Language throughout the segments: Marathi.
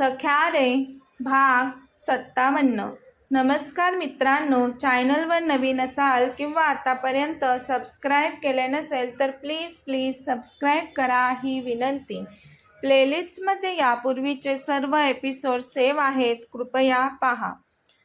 सख्या रे भाग सत्तावन्न. नमस्कार मित्रांनो चॅनलवर नवीन असाल किंवा आतापर्यंत सबस्क्राईब केले नसेल तर प्लीज प्लीज सबस्क्राईब करा ही विनंती. प्लेलिस्टमध्ये यापूर्वीचे सर्व एपिसोड सेव्ह आहेत कृपया पहा.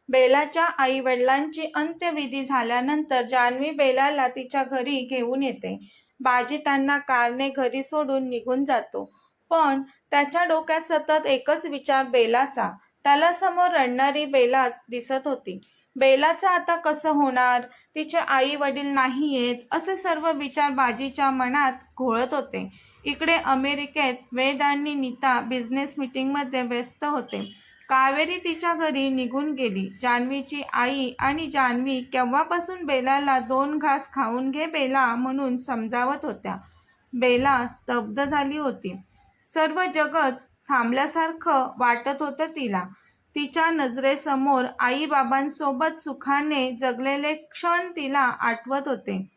बेलाच्या आई वडिलांची अंत्यविधी झाल्यानंतर जान्हवी बेलाला तिच्या घरी घेऊन येते. बाजी त्यांना कारने घरी सोडून निघून जातो. पण त्याच्या डोक्यात सतत एकच विचार बेलाचा. त्याला समोर रडणारी बेलाच दिसत होती. बेलाचं आता कसं होणार? तिचे आई वडील नाही येत असे सर्व विचार बाजीच्या मनात घोळत होते. इकडे अमेरिकेत वेद आणि नीता बिझनेस मीटिंगमध्ये व्यस्त होते. कावेरी तिच्या घरी निघून गेली. जान्हवीची आई आणि जान्हवी केव्हापासून बेलाला दोन घास खाऊन घे बेला म्हणून समजावत होत्या. बेला स्तब्ध झाली होती. सर्व जगच थांबल्यासारखं वाटत होतं तिला. तिच्या नजरेसमोर आईबाबांसोबत सुखाने जगलेले क्षण तिला आठवत होते.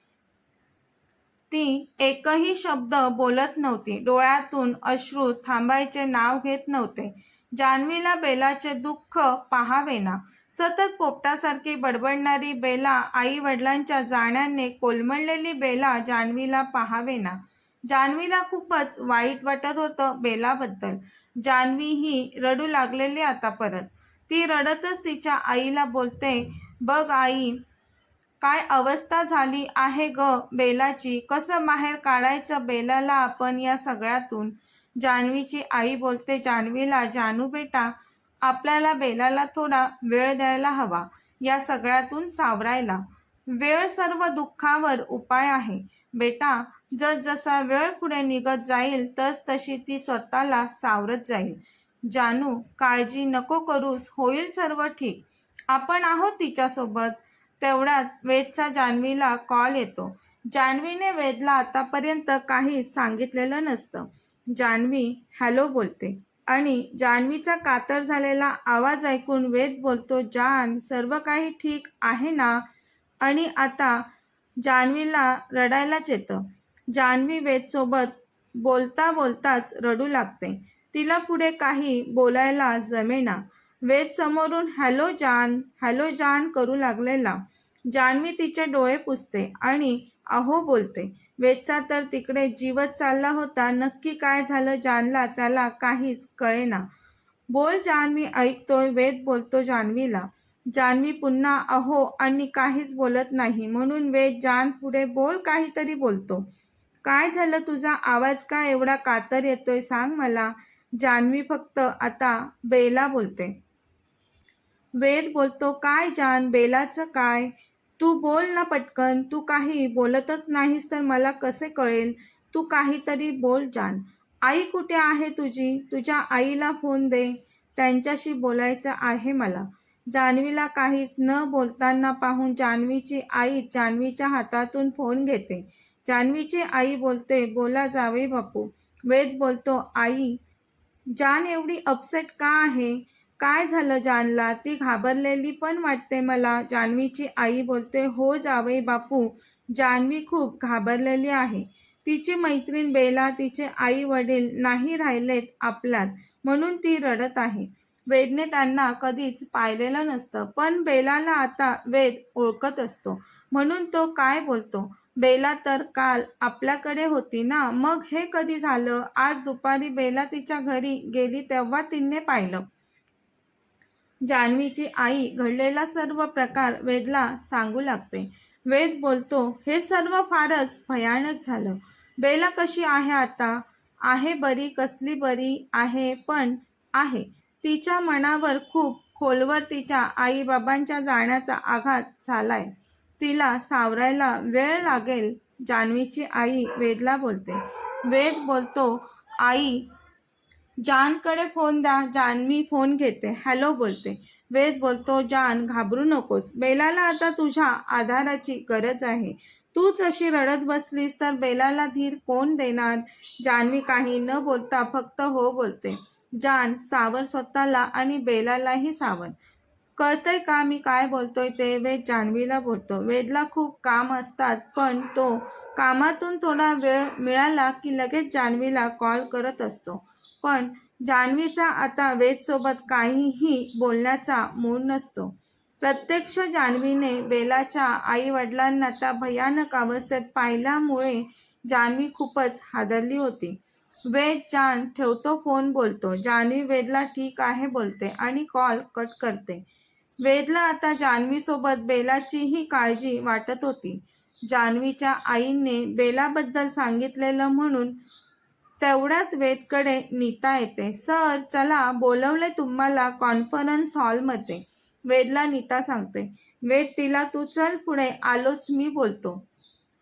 ती एकही शब्द बोलत नव्हती. डोळ्यातून अश्रू थांबायचे नाव घेत नव्हते. जान्हवीला बेलाचे दुःख पाहावेना. सतत पोपटासारखी बडबडणारी बेला आई वडिलांच्या जाण्याने कोलमडलेली बेला जान्हवीला पाहावेना. जान्हवीला खूपच वाईट वाटत होतं बेलाबद्दल. जान्हवी ही रडू लागलेली आता परत. ती रडतच तिच्या आईला बोलते बघ आई काय अवस्था झाली आहे ग बेलाची? कसं बाहेर काढायचं बेलाला आपण या सगळ्यातून? जान्हवीची आई बोलते जान्हवीला जानू बेटा आपल्याला बेलाला थोडा वेळ द्यायला हवा या सगळ्यातून सावरायला. वेळ सर्व दुःखावर उपाय आहे. बेटा जसजसा वेळ पुढे निघत जाईल तस तशी ती स्वतःला सावरत जाईल. जानू काळजी नको करूस होईल सर्व ठीक. आपण आहोत तिच्यासोबत. तेवढ्यात वेदचा जान्हवीला कॉल येतो. जान्हवीने वेदला आतापर्यंत काहीच सांगितलेलं नसतं. जान्हवी हॅलो बोलते. आणि जान्हवीचा कातर झालेला आवाज ऐकून वेद बोलतो जान सर्व काही ठीक आहे ना? आणि आता जान्हवीला रडायलाच येतं. जान्हवी वेदसोबत बोलता बोलताच रडू लागते. तिला पुढे काही बोलायला जमेना. वेद समोरून हॅलो जान हॅलो जान करू लागलेला. जान्हवी तिचे डोळे पुसते आणि अहो बोलते. वेदचा तर तिकडे जीवच चालला होता. नक्की काय झालं जानला त्याला काहीच कळेना. बोल जान्हवी ऐकतोय. वेद बोलतो जान्हवीला जान्हवी पुन्हा अहो आणि काहीच बोलत नाही. म्हणून वेद जान पुढे बोल काहीतरी बोलतो. काय झालं? तुझा आवाज का एवढा कातर येतोय सांग मला. जान्हवी फक्त आता बेला बोलते. वेद बोलतो काय जान बेलाचं काय? तू बोल ना पटकन. तू काही बोलतच नाहीस तर मला कसे कळेल? तू काहीतरी बोल जान. आई कुठे आहे तुझी? तुझ्या आईला फोन दे. त्यांच्याशी बोलायचं आहे मला. जान्हवीला काहीच न बोलताना पाहून जान्हवीची आई जान्हवीच्या हातातून फोन घेते. जान्हवीची आई बोलते बोला जावे बापू. वेद बोलतो आई जान एवढी अपसेट का आहे? काय झालं जानला? ती घाबरलेली पण वाटते मला. जान्हवीची आई बोलते हो जावे बापू जान्हवी खूप घाबरलेली आहे. तिची मैत्रीण बेला तिचे आई वडील नाही राहिलेत आपल्यात म्हणून ती रडत आहे. वेदने त्यांना कधीच पाहिलेलं नसतं पण बेलाला आता वेद ओळखत असतो म्हणून तो काय बोलतो? बेला तर काल आपल्याकडे होती ना? मग हे कधी झालं? आज दुपारी बेला तिच्या घरी गेली तेव्हा तिने पाहिलं. जान्हवीची आई घडलेला सर्व प्रकार वेदला सांगू लागते. वेद बोलतो हे सर्व फारच भयानक झालं. बेला कशी आहे आता? आहे बरी कसली बरी आहे पण आहे. तिच्या मनावर खूप खोलवर तिच्या आईबाबांच्या जाण्याचा आघात झालाय. तिला सावरायला वेळ लागेल जान्हवीची आई वेदला बोलते. वेद बोलतो आई जानकडे फोन द्या जान्हवी फोन घेते. हॅलो बोलते. वेद बोलतो जान घाबरू नकोस. बेलाला आता तुझ्या आधाराची गरज आहे. तूच अशी रडत बसलीस तर बेलाला धीर कोण देणार? जान्हवी काही न बोलता फक्त हो बोलते. जान सावर स्वतःला आणि बेलालाही सावर. कळतंय का मी काय बोलतोय ते? वेद जान्हवीला बोलतो. वेदला खूप काम असतात पण तो कामातून थोडा वेळ मिळाला की लगेच जान्हवीला कॉल करत असतो. पण जान्हवीचा आता वेदसोबत काहीही बोलण्याचा मूड नसतो. प्रत्यक्ष जान्हवीने वेलाच्या आई वडिलांना त्या भयानक अवस्थेत पाहिल्यामुळे जान्हवी खूपच हादरली होती. वेद जान ठेवतो फोन बोलतो. जान्हवी वेदला ठीक आहे बोलते आणि कॉल कट करते. वेदला आता जान्हवीसोबत बेलाचीही काळजी वाटत होती. जान्हवीच्या आईने बेलाबद्दल सांगितलेलं म्हणून तेवढ्यात वेदकडे नीता येते. सर चला बोलवले तुम्हाला कॉन्फरन्स हॉलमध्ये. वेदला नीता सांगते. वेद तिला तू चल पुढे आलोच मी बोलतो.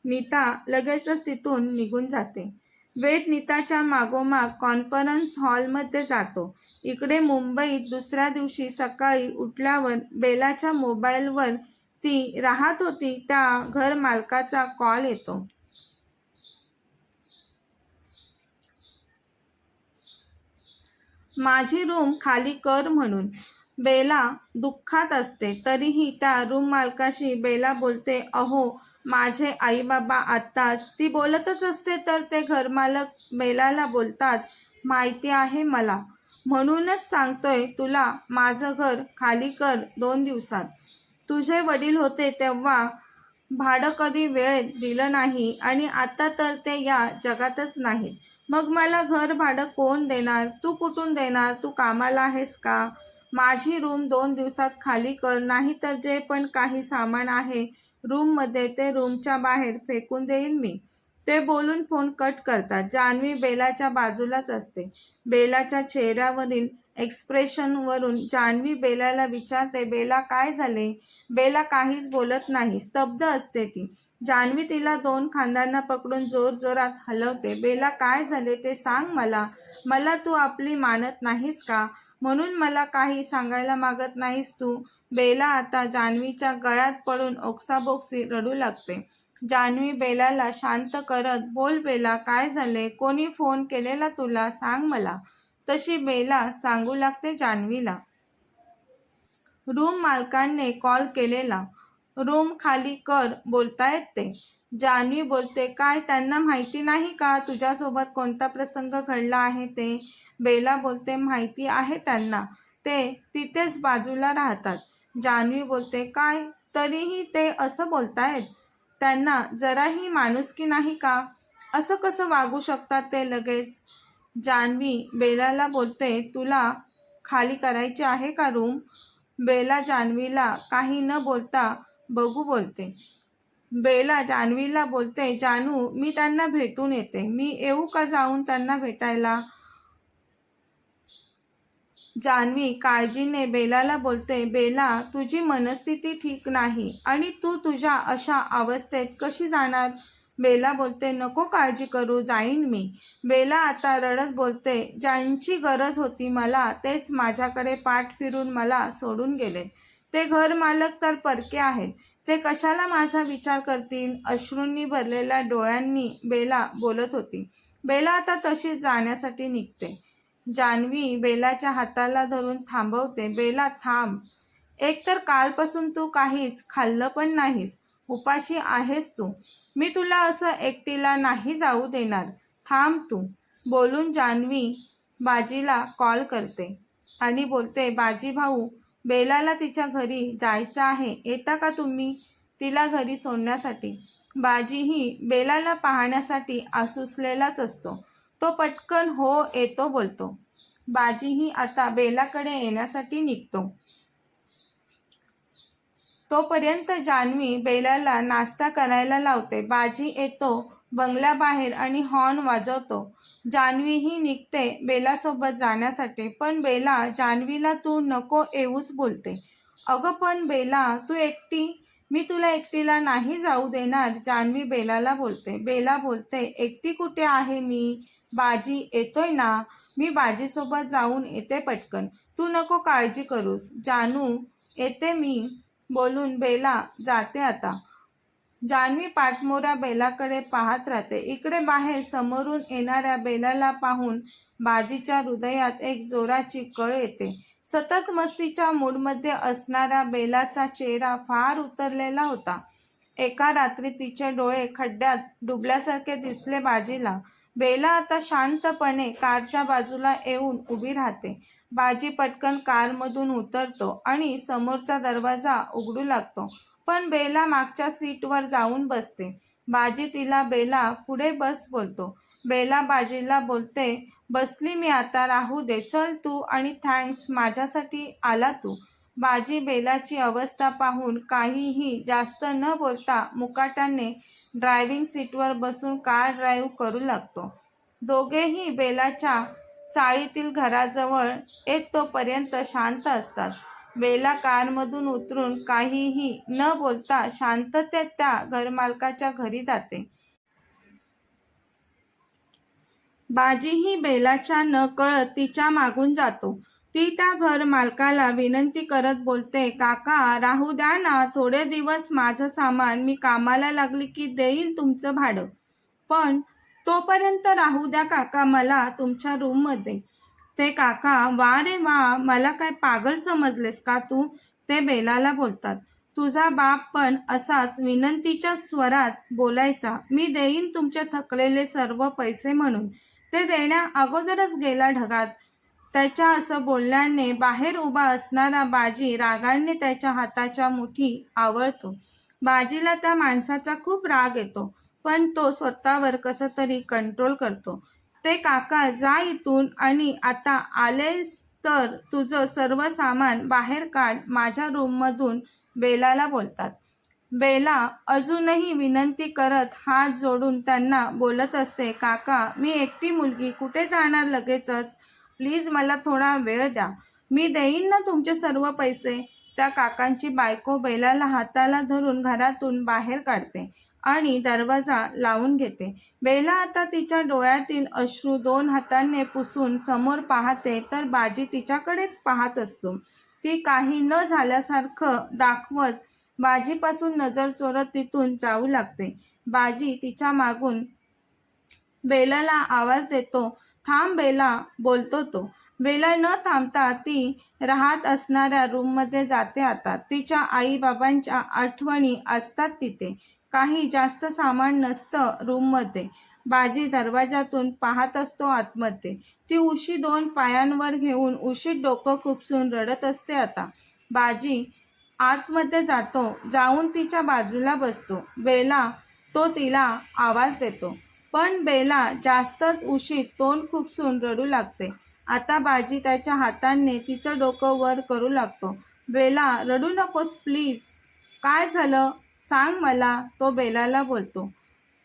नीता लगेचच तिथून निघून जाते. वेद नीताच्या मागोमाग कॉन्फरन्स हॉलमध्ये जातो. इकडे मुंबईत दुसऱ्या दिवशी सकाळी उठल्यावर बेलाच्या मोबाईलवर ती राहत होती त्या घर मालकाचा कॉल येतो. माझी रूम खाली कर म्हणून बेला दुःखात असते तरीही त्या रूम मालकाशी बेला बोलते अहो माझे आई बाबा आत्ताच ती बोलतच असते तर ते घरमालक मेलाला बोलतात माहिती आहे मला. म्हणूनच सांगतोय तुला माझं घर खाली कर दोन दिवसात. तुझे वडील होते तेव्हा भाडं कधी वेळ दिलं नाही आणि आता तर ते या जगातच नाही मग मला घर भाडं कोण देणार? तू कुठून देणार? तू कामाला आहेस का? माझी रूम दोन दिवसात खाली कर. नाही तर जे पण काही सामान आहे रूममध्ये ते रूमच्या बाहेर फेकून देईन मी. ते बोलून फोन कट करतात. जान्हवी बेलाच्या बाजूलाच असते. बेलाच्या चेहऱ्यावरील एक्सप्रेशनवरून जान्हवी बेलाला विचारते बेला काय झाले? बेला काहीच बोलत नाही. स्तब्ध असते ती. जान्हवी तिला दोन खांद्यांना पकडून जोर जोरात हलवते. बेला काय झाले? ते सांग मला. मला तू आपली मानत नाहीस का? म्हणून मला काही सांगायला मागत नाहीस तू. बेला आता जान्हवीच्या गळ्यात पडून ओक्साबोक्सी रडू लागते. जान्हवी बेलाला शांत करत बोल बेला काय झाले कोणी फोन केलेला तुला? सांग मला. तशी बेला सांगू लागते जान्हवीला. रूम मालकांनी कॉल केलेला. रूम खाली कर बोलतायत ते. जान्हवी बोलते काय त्यांना माहिती नाही का तुझ्यासोबत कोणता प्रसंग घडला आहे ते? बेला बोलते माहिती आहे त्यांना. ते तिथेच बाजूला राहतात. जान्हवी बोलते काय तरीही ते असं बोलतायत? त्यांना जराही माणुसकी नाही का? असं कसं वागू शकतात ते लगेच? जान्हवी बेलाला बोलते तुला खाली करायची आहे का रूम बेला जान्हवीला काही न बोलता बघू बोलते. बेला जान्हवीला बोलते जानू मी त्यांना भेटून येते. मी येऊ का जाऊन त्यांना भेटायला? जान्हवी काळजीने बेलाला बोलते बेला तुझी मनस्थिती ठीक नाही आणि तू तुझ्या अशा अवस्थेत कशी जाणार? बेला बोलते नको काळजी करू जाईन मी. बेला आता रडत बोलते ज्यांची गरज होती मला तेच माझ्याकडे पाठ फिरून मला सोडून गेले ते घर मालक तर परके आहेत. ते कशाला माझा विचार करतील? अश्रूंनी भरलेल्या डोळ्यांनी बेला बोलत होती. बेला आता तशी जाण्यासाठी निघते. जान्हवी बेलाच्या हाताला धरून थांबवते. बेला थांब. एकतर कालपासून तू काहीच खाल्लं पण नाहीस. उपाशी आहेस तू. मी तुला असं एकटीला नाही जाऊ देणार. थांब तू. बोलून जान्हवी बाजीला कॉल करते आणि बोलते बाजी भाऊ बेलाला तिच्या घरी जायचं आहे. येता का तुम्ही? तिला घरी सोडण्यासाठी. बाजीही बेलाला पाहण्यासाठी आसुसलेलाच असतो. तो पटकन हो येतो बोलतो. बाजीही आता बेलाकडे येण्यासाठी निघतो. तोपर्यंत जान्हवी बेलाला नाश्ता करायला लावते. बाजी येतो बंगल्याबाहेर आणि हॉर्न वाजवतो. जान्हवीही निघते बेलासोबत जाण्यासाठी पण बेला जान्हवीला तू नको येऊच बोलते. अगं पण बेला तू एकटी मी तुला एकटीला नाही जाऊ देणार जान्हवी बेलाला बोलते. बेला बोलते एकटी कुठे आहे मी? बाजी येतोय ना? मी बाजीसोबत जाऊन येते पटकन. तू नको काळजी करूस. जानू येते मी. बोलून बेला जाते आता. जान्हवी पाठमोऱ्या बेलाकडे पाहत राहते. इकडे बाहेर समोरून येणाऱ्या बेलाला पाहून बाजीच्या हृदयात एक जोराची कळ येते. सतत मस्तीच्या मूडमध्ये असणाऱ्या बेलाचा चेहरा फार उतरलेला होता. एका रात्री तिचे डोळे खड्ड्यात डुबल्यासारखे दिसले बाजीला. बेला आता शांतपणे कारच्या बाजूला येऊन उभी राहते. बाजी पटकन कारमधून उतरतो आणि समोरचा दरवाजा उघडू लागतो. पण बेला मागच्या सीटवर जाऊन बसते. बाजी तिला बेला पुढे बस बोलतो. बेला बाजीला बोलते बसली मी आता राहू दे चल तू आणि थँक्स माझ्यासाठी आला तू. बाजी बेलाची अवस्था पाहून काहीही जास्त न बोलता मुकाट्याने ड्रायव्हिंग सीटवर बसून कार ड्राईव्ह करू लागतो. दोघेही बेलाच्या चाळीतील घराजवळ येत तोपर्यंत शांत असतात. बेला कारमधून उतरून काहीही न बोलता शांततेत त्या घरमालकाच्या घरी जाते. बाजीही बेलाच्या न कळत तिच्या मागून जातो. ती त्या घर मालकाला विनंती करत बोलते काका राहू द्या ना थोडे दिवस माझं सामान मी कामाला लागली की देईल तुमचं भाडं. पण तोपर्यंत राहू द्या काका मला तुमच्या रूममध्ये ते काका वा रे वा मला काय पागल समजलेस का तू? ते बेलाला बोलतात. तुझा बाप पण असाच विनंतीच्या स्वरात बोलायचा. मी देईन तुमचे थकलेले सर्व पैसे म्हणून. ते देण्या अगोदरच गेला ढगात. त्याच्या असं बोलल्याने बाहेर उभा असणारा बाजी रागाने त्याच्या हाताच्या मुठी आवळतो. बाजीला त्या माणसाचा खूप राग येतो पण तो स्वतःवर कसं तरी कंट्रोल करतो. ते काका जा इथून आणि आता आलेस तर तुझं सर्व सामान बाहेर काढ माझ्या रूममधून बेलाला बोलतात. बेला अजूनही विनंती करत हात जोडून त्यांना बोलत असते काका मी एकटी मुलगी कुठे जाणार लगेचच? प्लीज मला थोडा वेळ द्या. मी देईन ना तुमचे सर्व पैसे? त्या काकांची बायको बेलाला हाताला धरून घरातून बाहेर काढते. आणि दरवाजा लावून घेते. बेला आता तिच्या डोळ्यातील अश्रू दोन हातांनी पुसून समोर पाहते तर बाजी तिच्याकडेच पाहत असतो. ती काही न झाल्यासारखं दाखवत बाजीपासून नजर चोरत तिथून जाऊ लागते. बाजी तिच्या मागून बेलाला आवाज देतो. थांब बेला बोलतो तो. बेला न थांबता ती राहत असणाऱ्या रूममध्ये जाते आता. तिच्या आईबाबांच्या आठवणी असतात तिथे. काही जास्त सामान नसतं रूममध्ये. बाजी दरवाजातून पाहत असतो आतमध्ये. ती उशी दोन पायांवर घेऊन उशीत डोकं खुपसून रडत असते आता. बाजी आतमध्ये जातो जाऊन तिच्या बाजूला बसतो. बेला तो तिला आवाज देतो. पण बेला जास्तच उशीत तोंड खुपसून रडू लागते. आता बाजी त्याच्या हातांनी तिचं डोकं वर करू लागतो. बेला रडू नकोस प्लीज. काय झालं? सांग मला तो बेलाला बोलतो.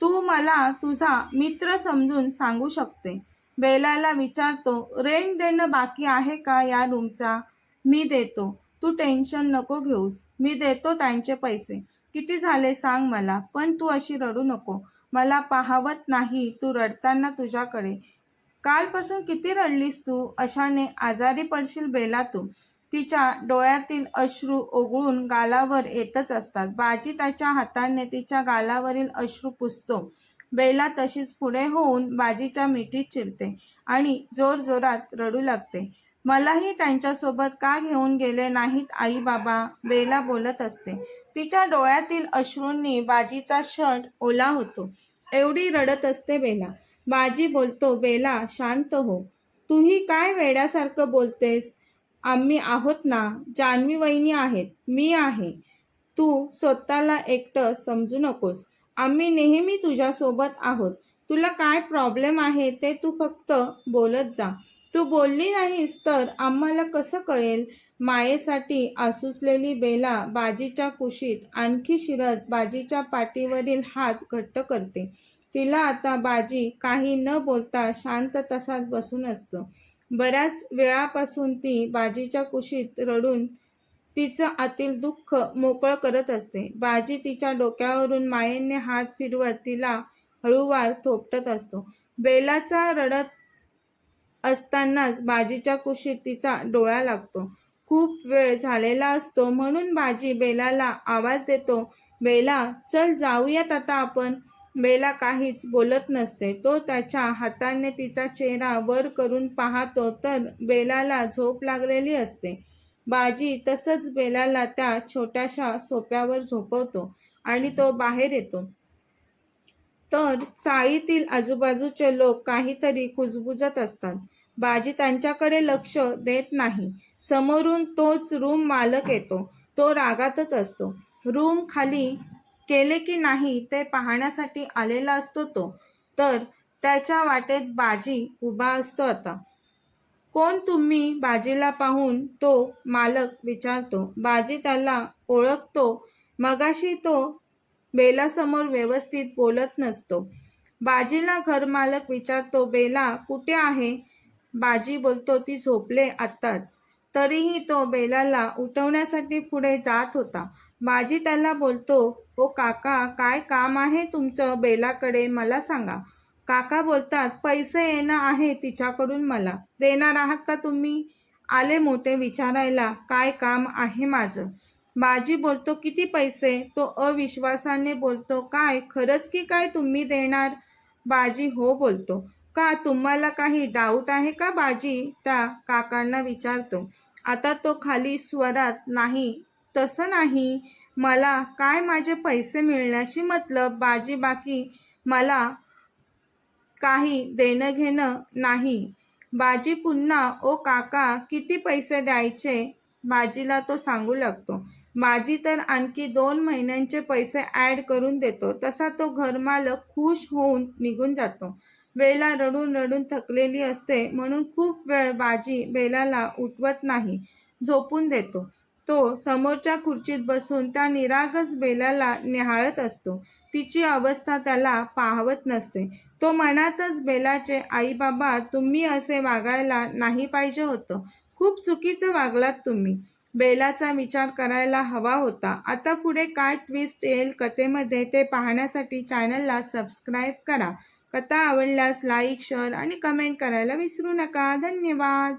तू मला तुझा मित्र समजून सांगू शकते. बेलाला विचारतो रेंट देणं बाकी आहे का या रूमचा? मी देतो. तू टेन्शन नको घेऊस. मी देतो त्यांचे पैसे. किती झाले सांग मला पण तू अशी रडू नको. मला पाहवत नाही तू रडताना तुझ्याकडे. कालपासून किती रडलीस तू? अशाने आजारी पडशील बेला तू. तिच्या डोळ्यातील अश्रू ओघळून गालावर येतच असतात. बाजी त्याच्या हाताने तिच्या गालावरील अश्रू पुसतो. बेला तशीच पुढे होऊन बाजीच्या मिठीत चिरते आणि जोरजोरात रडू लागते. मलाही त्यांच्यासोबत का घेऊन गेले नाहीत आई बाबा बेला बोलत असते. तिच्या डोळ्यातील अश्रूंनी बाजीचा शर्ट ओला होतो. एवढी रडत असते बेला. बाजी बोलतो बेला शांत हो. तूही काय वेड्यासारखं बोलतेस? आम्ही आहोत ना? जान्हवी वहिनी आहेत. मी आहे. तू स्वतःला एकटं समजू नकोस. आम्ही नेहमी तुझ्यासोबत आहोत. तुला काय प्रॉब्लेम आहे ते तू फक्त बोलत जा. तू बोलली नाहीस तर आम्हाला कसं कळेल? मायेसाठी आसुसलेली बेला बाजीच्या कुशीत आणखी शिरत बाजीच्या पाठीवरील हात घट्ट करते. तिला आता बाजी काही न बोलता शांत तसाच बसून असतो. बऱ्याच वेळापासून ती बाजीच्या कुशीत रडून तिचं आतील दुःख मोकळं करत असते. बाजी तिच्या डोक्यावरून मायेने हात फिरवत तिला हळूवार थोपटत असतो. बेलाचा रडत असतानाच बाजीच्या कुशीत तिचा डोळा लागतो. खूप वेळ झालेला असतो म्हणून बाजी बेलाला आवाज देतो बेला चल जाऊयात आता आपण. बेला काहीच बोलत नसते. तो त्याच्या हाताने तिचा चेहरा वर करून पाहतो तर बेलाला झोप लागलेली असते. बाजी तसंच बेलाला त्या छोट्याशा सोप्यावर झोपवतो आणि तो बाहेर येतो. तर चाळीतील आजूबाजूचे लोक काहीतरी कुजबुजत असतात. बाजी त्यांच्याकडे लक्ष देत नाही. समोरून तोच रूम मालक येतो. तो रागातच असतो. रूम खाली केले की नाही ते पाहण्यासाठी आलेला असतो तो. तर त्याच्या वाटेत बाजी उभा असतो आता. कोण तुम्ही बाजीला पाहून तो मालक विचारतो. बाजी त्याला ओळखतो. मगाशी तो बेलासमोर व्यवस्थित बोलत नसतो. बाजीला घरमालक विचारतो बेला कुठे आहे? बाजी बोलतो ती झोपले आत्ताच. तरीही तो बेलाला उठवण्यासाठी पुढे जात होता. बाजी त्याला बोलतो ओ काका काय काम आहे तुमचं बेलाकडे? मला सांगा. काका बोलतात पैसे येणं आहे तिच्याकडून मला. देणार आहात का तुम्ही? आले मोठे विचारायला काय काम आहे माझं? बाजी बोलतो किती पैसे? तो अविश्वासाने बोलतो काय? खरंच की काय तुम्ही देणार? बाजी हो बोलतो का? तुम्हाला काही डाऊट आहे का बाजी? त्या काकांना विचारतो. आता तो खाली स्वरात नाही तसं नाही. मला काय माझे पैसे मिळण्याशी मतलब बाजी बाकी मला काही देणं घेणं नाही. बाजी पुन्हा ओ काका किती पैसे द्यायचे? बाजीला तो सांगू लागतो. बाजी तर आणखी दोन महिन्यांचे पैसे ॲड करून देतो. तसा तो घरमालक खुश होऊन निघून जातो. बेला रडून रडून थकलेली असते म्हणून खूप वेळ बाजी बेलाला उठवत नाही झोपून देतो. तो समोरच्या खुर्चीत बसून त्या निरागस बेलाला निहाळत असतो. तिची अवस्था त्याला पाहवत नसते. तो मनातच बेलाचे आई बाबा तुम्ही असे वागायला नाही पाहिजे होतं. खूप चुकीचं वागलात तुम्ही बेलाचा विचार करायला हवा होता. आता पुढे काय ट्विस्ट येईल कथेमध्ये ते पाहण्यासाठी चॅनलला सबस्क्राईब करा. कथा आवडल्यास लाईक शेअर आणि कमेंट करायला विसरू नका. धन्यवाद.